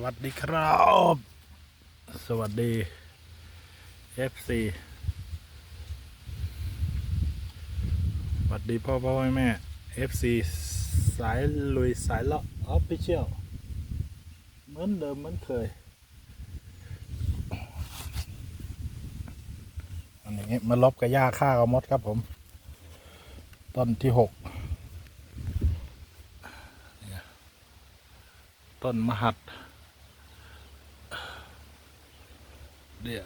วัสดีครับ สวัสดี FC สวัสดีพ่อพ่อแม่ FC สายลุยสายเลาะออฟฟิเชียลเหมือนเดิมเหมือนเคยอันนี้มาลบกับหญ้าฆ่ากับมดครับผม ต้นที่หกต้นมหัด เดี๋ย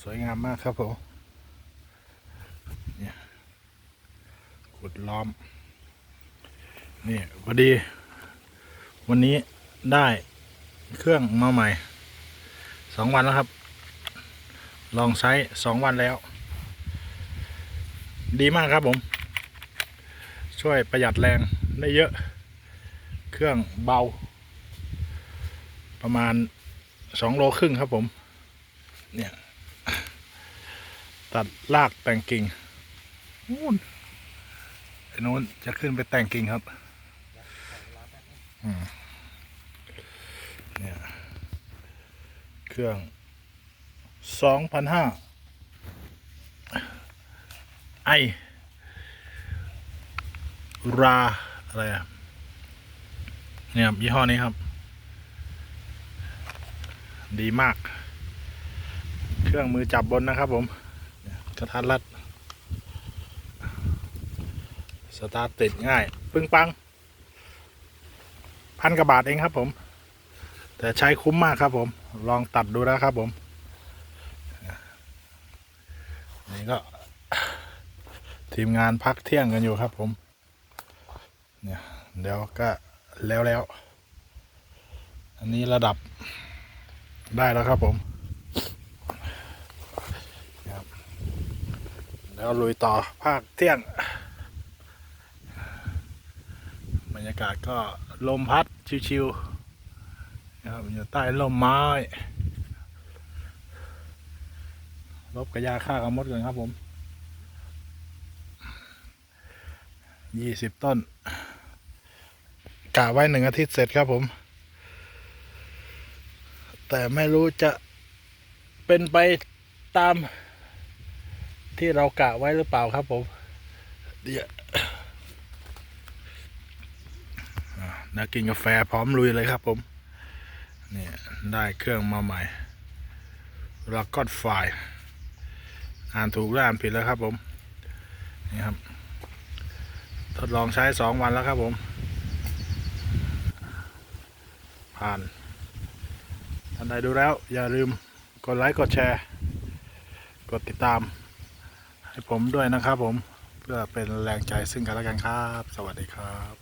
สวยงามมากครับผมเนี่ยขุดล้อม นี่พอดี วันนี้ได้เครื่องมาใหม่สองวันแล้วครับ ลองใช้สองวันแล้ว ดีมากครับผม ช่วยประหยัดแรงได้เยอะ เครื่องเบา ประมาณ สองโลครึ่งครับผม เนี่ย ตัดลากแต่งกิ่งนู่นไอ้นู้นจะขึ้นไปแต่งกิ่งครับเนี่ยเครื่องสองพันห้าไอรา อะไรอะเนี่ยยี่ห้อนี้ครับ ดีมาก เครื่องมือจับบนนะครับผมกระทัดรัด สตาร์ทติดง่าย ปึ้งปัง พันกว่าบาทเองครับผม แต่ใช้คุ้มมากครับผม ลองตัดดูนะครับผม นี่ก็ ทีมงานพักเที่ยงกันอยู่ครับผม เนี่ยเดี๋ยวก็แล้วแล้ว อันนี้ระดับ ได้แล้วครับผมแล้วลุยต่อภาคเที่ยง บรรยากาศก็ลมพัดชิวๆนะครับอยู่ใต้ร่มไม้ลบกระยาฆ่ากับมดกันครับผมยี่สิบต้นกะไว้หนึ่งอาทิตย์เสร็จครับผม แต่ไม่รู้จะเป็นไปตามที่เรากะไว้หรือเปล่าครับผมเดี๋ยวอะนักกินกาแฟพร้อมลุยเลยครับผมเนี่ยได้เครื่องมาใหม่แล้วก็ไฟล์อ่านถูกหรืออ่านผิดแล้วครับผมนี่ครับ ทดลองใช้สองวันแล้วครับผม ผ่าน ท่านใดดูแล้วอย่าลืมกดไลค์กดแชร์ กดติดตาม ให้ผมด้วยนะครับผมเพื่อเป็นแรงใจซึ่งกันและกันครับ สวัสดีครับ